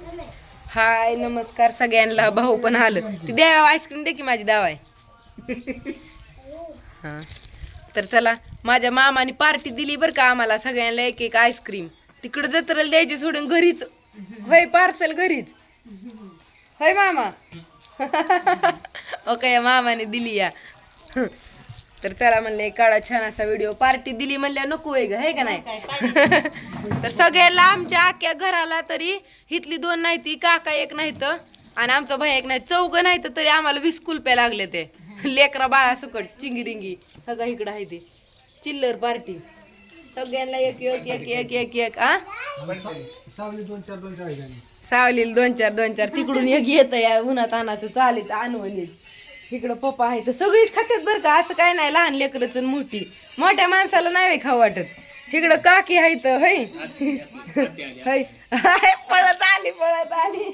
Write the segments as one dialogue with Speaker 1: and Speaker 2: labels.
Speaker 1: हाय नमस्कार सगळ्यांना. भाऊ पण आलं. ती द्या आईस्क्रीम दे की माझी दावा आहे तर चला माझ्या मामाने पार्टी दिली बरं का आम्हाला सगळ्यांना एक एक आईस्क्रीम तिकडं जत्रेला द्यायची सोडून घरीच. होय पार्सल घरीच. होय मामा. ओके या मामाने दिली या. तर चला म्हणलं एक काढा छान असा व्हिडिओ पार्टी दिली म्हणल्या नको आहे ग आहे का नाही? तर सगळ्याला आमच्या आख्या घराला तरी हिथली दोन नाही ती काका एक नाही तर आणि आमचा भाई एक नाही चौघ नाही तर तरी आम्हाला वीस कुलप्या लागले ते. लेकरा बाळा सुकट चिंगिरिंगी. सगळं इकडं आहे ते. चिल्लर पार्टी सगळ्यांना एक एक एक एक एक एक आ? सावलीला दोन चार दोन चार. तिकडून एक येत या उन्हात आणायचं चालीत आणवणीच इकडं पप्पा आहे तर सगळीच खात्यात बरं का. असं काय नाही लहान लेकरच मोठी. मोठ्या माणसाला नाही खाऊ वाटत इकडं काकी आहे तर है है पळत आली पळत आली.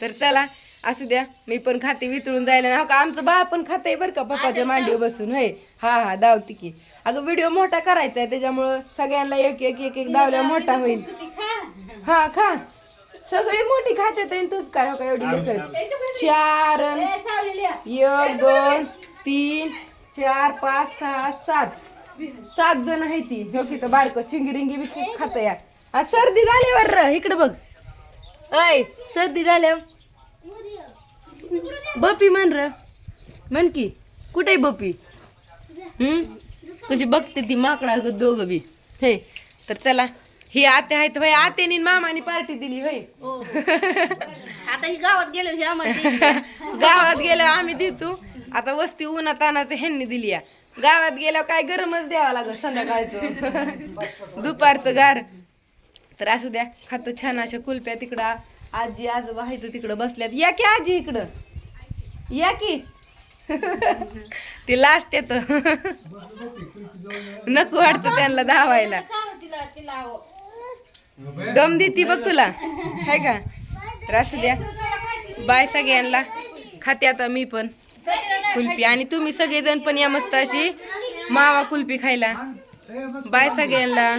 Speaker 1: तर चला असू द्या. मी पण खाते वितळून जायला ना का आमचं बाळ पण खाते बरं का पप्पाच्या मांडीवर बसून होय. हा हा दावती की. अगं व्हिडिओ मोठा करायचा आहे त्याच्यामुळं सगळ्यांना एक एक एक एक दावल्या मोठा होईल. हा खा. सगळी मोठी खात्यात आहे तूच काय हो का एवढी लेकरं? चार एक दोन तीन चार पाच सहा सात. सात जण आहे ती. हो की बारक चिंगिरिंगी बी खूप खात या आ, सर्दी झाल्यावर र इकडे बघ. अय सर्दी झाल्यावर बपी म्हण र. म्हण की कुठे बपी? हम्म तुझी बघते ती माकडा दोघं बी. हे तर चला. ही आते आहेत भाई आतेनी न मामानी पार्टी दिली भाई
Speaker 2: आता ही गावात गेलो ह्या मध्ये
Speaker 1: गावात गेलो आम्ही देतो. आता वस्ती उन्हा तानाचं ह्यांनी दिली या. गावात गेल्यावर काय गरमच द्यावा लागत संध्याकाळचं. दुपारचं गार. तर असू द्या खातो छान अशा कुलप्या तिकडं. आजी आजोबा आहेत तिकडं बसल्यात. या की आजी इकडं? या की? ती लास्ट येत. नको वाटतं त्यांना धावायला.
Speaker 2: तिला तिला
Speaker 1: दम देती बघ तुला. हाय का? तर द्या. बाय सगळ्यांना. खाते आता मी पण. कुल्फी. आणि तुम्ही सगळेजण पण या मस्त अशी मावा कुल्फी खायला. बाय सगळ्यांना.